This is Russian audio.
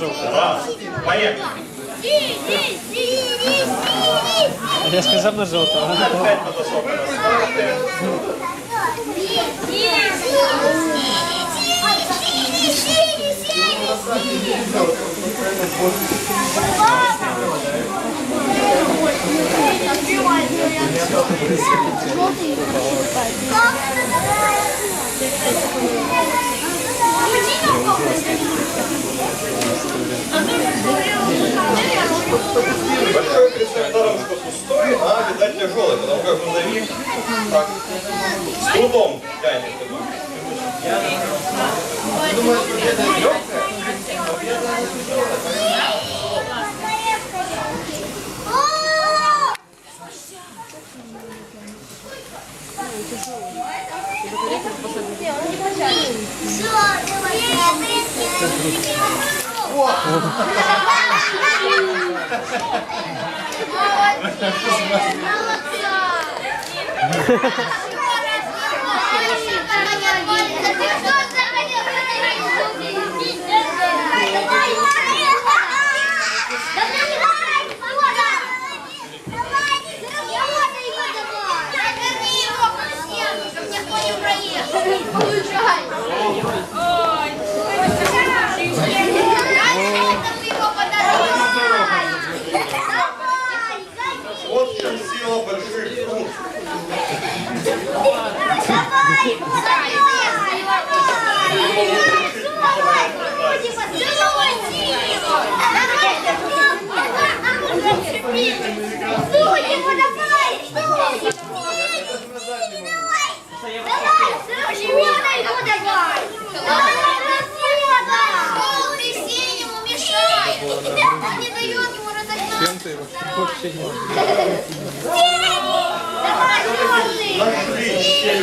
Раз. Поехали. Я сказав на жовту, а вона не того. Опять подошел. Ставите. Большой даром, что пустой, а видать тяжелый, потому как грузовик так. С трудом тянет. Получай! Не дает ему разогнаться. Давай, черный! Нашли щель